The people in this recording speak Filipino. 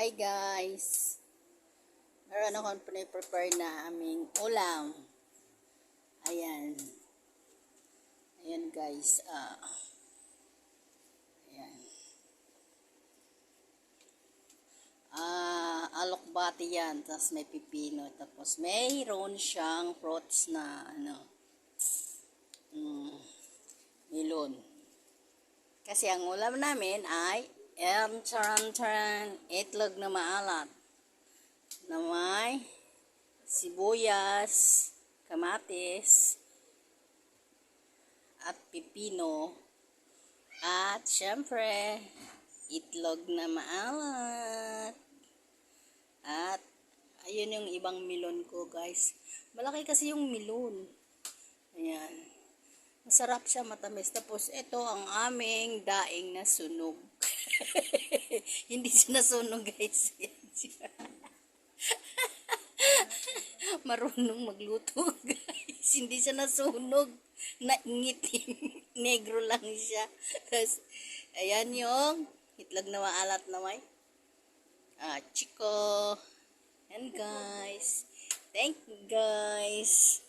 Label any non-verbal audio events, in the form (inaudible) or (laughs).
Hi guys! Meron akong prepare na aming ulam. Ayan. Ayan guys. Ah. ayan. Ah, alokbati yan. Tapos may pipino. Tapos mayroon siyang fruits na ano. Mm, melon. Kasi ang ulam namin ay em charan charan itlog na maalat na may sibuyas, kamatis, at pipino, at syempre, itlog na maalat. At, ayun yung ibang milon ko, guys. Malaki kasi yung milon. Ayan. Masarap siya, matamis. Tapos, ito ang aming daing na sunog. (laughs) Hindi siya nasunog, guys. (laughs) Marunong magluto, guys. Hindi siya nasunog. Naingitim. (laughs) Negro lang siya. Tapos, ayan yung itlog na maalat na may. Ah, chiko. Yan, guys. Thank you, guys.